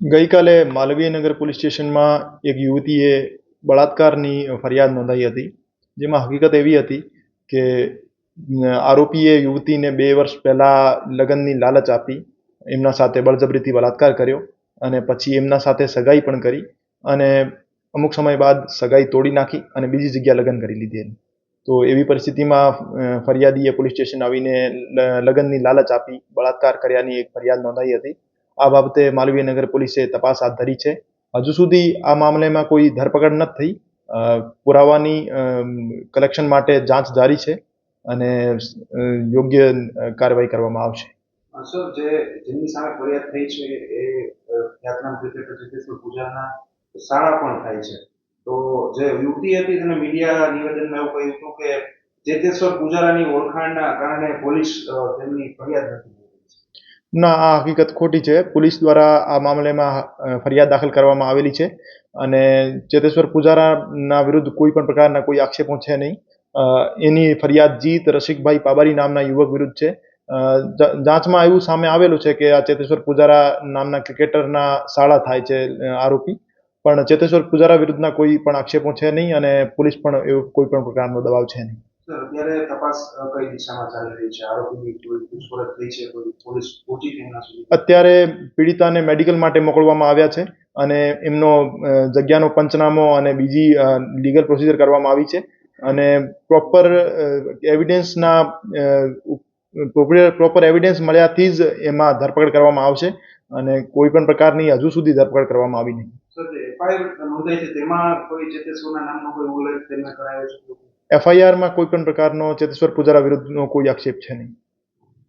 ગઈકાલે માલવીયનગર પોલીસ સ્ટેશનમાં એક યુવતીએ બળાત્કારની ફરિયાદ નોંધાવી હતી, જેમાં હકીકત એવી હતી કે આરોપીએ યુવતીને બે વર્ષ પહેલા લગ્નની લાલચ આપી, એમના સાથે બળજબરીથી બલાત્કાર કર્યો અને પછી એમના સાથે સગાઈ પણ કરી અને અમુક સમય બાદ સગાઈ તોડી નાખી અને બીજી જગ્યા લગ્ન કરી લીધી તો એવી પરિસ્થિતિમાં ફરિયાદીએ પોલીસ સ્ટેશન આવીને લગ્નની લાલચ આપી, બળાત્કાર કર્યાની એક ફરિયાદ નોંધાઈ હતી. આ બાબતે માલવીયનગર પોલીસે તપાસ હાથ ધરી છે. હજુ સુધી આ મામલેમાં કોઈ ધરપકડ નથી થઈ. પુરાવાની કલેક્શન માટે જાંચ જારી છે અને યોગ્ય કાર્યવાહી કરવામાં આવશે. જે જેમની સામે ફરિયાદ થઈ છે એ ખ્યાતનામ ક્રિકેટર ચેતેશ્વર શાળા પણ થાય છે. તો જે યુવતી હતી તેને મીડિયા નિવેદનમાં એવું કહ્યું હતું કે ચેતેશ્વર પૂજારાની ઓળખાણના કારણે પોલીસ તેમની ફરિયાદ નથી ના, આ હકીકત ખોટી છે. પોલીસ દ્વારા આ મામલેમાં ફરિયાદ દાખલ કરવામાં આવેલી છે અને ચેતેશ્વર પૂજારાના વિરુદ્ધ કોઈ પણ પ્રકારના કોઈ આક્ષેપો છે નહીં. એની ફરિયાદ જીત રસિકભાઈ પાબારી નામના યુવક વિરુદ્ધ છે. જાંચમાં એવું સામે આવેલું છે કે આ ચેતેશ્વર પૂજારા નામના ક્રિકેટરના શાળા થાય છે આરોપી. પણ ચેતેશ્વર પૂજારા વિરુદ્ધના કોઈ પણ આક્ષેપો છે નહીં અને પોલીસ પણ એવો કોઈ પણ પ્રકારનો દબાવ છે નહીં. અત્યારે તપાસ કઈ દિશામાં ચાલી રહી છે? આરોપીની કોઈ પૂછપરછ થઈ છે? કોઈ પોલીસ પહોંચી તેમના સુધી? અત્યારે પીડિતાને મેડિકલ માટે મોકલવામાં આવ્યા છે અને એમનો જગ્યાનો પંચનામો અને બીજી લીગલ પ્રોસિજર કરવામાં આવી છે. અને પ્રોપર એવિડન્સના પ્રોપર એવિડન્સ મળ્યાથી જ એમાં ધરપકડ કરવામાં આવશે અને કોઈ પણ પ્રકારની હજુ સુધી ધરપકડ કરવામાં આવી નહીં. સર જે એફઆઈઆર નોંધાઈ છે તેમાં કોઈ ચેતેશ્વરના નામનો કોઈ ઉલ્લેખ તેમને કરાયો છે? એફઆઈઆરમાં કોઈ પણ પ્રકારનો ચેતેશ્વર પૂજારા વિરુદ્ધનો કોઈ આક્ષેપ છે નહીં.